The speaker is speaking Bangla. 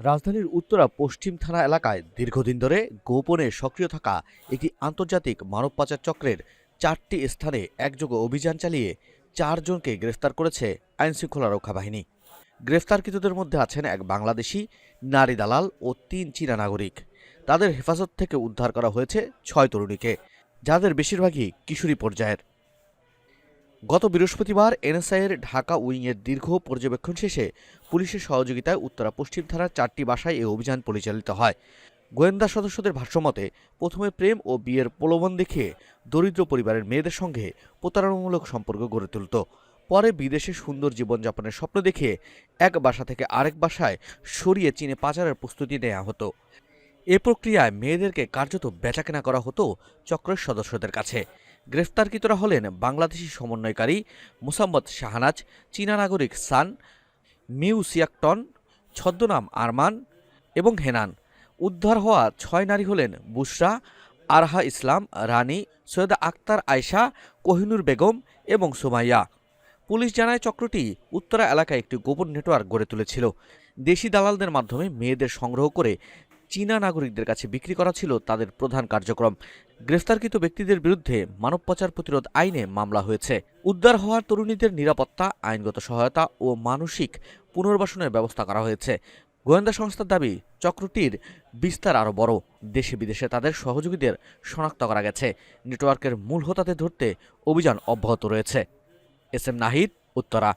রাজধানীর উত্তরা পশ্চিম থানা এলাকায় দীর্ঘদিন ধরে গোপনে সক্রিয় থাকা একটি আন্তর্জাতিক মানব পাচার চক্রের চারটি স্থানে একযোগে অভিযান চালিয়ে চারজনকে গ্রেফতার করেছে আইনশৃঙ্খলা রক্ষা বাহিনী গ্রেফতারকৃতদের মধ্যে আছেন এক বাংলাদেশি, নারী দালাল ও তিন চীনা নাগরিক। তাদের হেফাজত থেকে উদ্ধার করা হয়েছে ছয় তরুণীকে, যাদের বেশিরভাগই কিশোরী পর্যায়ের। গত বৃহস্পতিবার এনএসআইয়ের ঢাকা উইংয়ের দীর্ঘ পর্যবেক্ষণ শেষে পুলিশের সহযোগিতায় উত্তরা পশ্চিম থানার চারটি বাসায় এই অভিযান পরিচালিত হয়। গোয়েন্দা সদস্যদের ভাষ্যমতে, প্রথমে প্রেম ও বিয়ের প্রলোভন দেখিয়ে দরিদ্র পরিবারের মেয়েদের সঙ্গে প্রতারণামূলক সম্পর্ক গড়ে তুলত। পরে বিদেশে সুন্দর জীবনযাপনের স্বপ্ন দেখিয়ে এক বাসা থেকে আরেক বাসায় সরিয়ে চীনে পাচারের প্রস্তুতি নেওয়া হতো। এ প্রক্রিয়ায় মেয়েদেরকে কার্যত বেচাকেনা করা হতো চক্রের সদস্যদের কাছে। গ্রেফতারকৃতরা হলেন? বাংলাদেশি সমন্বয়কারী মুসাম্মদ শাহনাজ, চীনা নাগরিক সান, মিউ সিয়াকটন, ছদ্মনাম আরমান এবং হেনান। উদ্ধার হওয়া ছয় নারী হলেন বুশরা, আরহা ইসলাম, রানী, সৈয়দা আক্তার আয়শা, কোহিনুর বেগম এবং সুমাইয়া। পুলিশ জানায় চক্রটি উত্তরা এলাকায় একটি গোপন নেটওয়ার্ক গড়ে তুলেছিল। দেশি দালালদের মাধ্যমে মেয়েদের সংগ্রহ করে চীনা নাগরিকদের কাছে বিক্রি করা ছিল তাদের প্রধান কার্যক্রম। গ্রেফতারকৃত ব্যক্তিদের বিরুদ্ধে মানব পাচার প্রতিরোধ আইনে মামলা হয়েছে। উদ্ধার হওয়া তরুণীদের নিরাপত্তা, আইনগত সহায়তা ও মানসিক পুনর্বাসনের ব্যবস্থা করা হয়েছে। গোয়েন্দা সংস্থার দাবি, চক্রটির বিস্তার আরও বড়। দেশে বিদেশে তাদের সহযোগীদের শনাক্ত করা গেছে। নেটওয়ার্কের মূল হোতাতে ধরতে অভিযান অব্যাহত রয়েছে। S M Nahid, Uttara.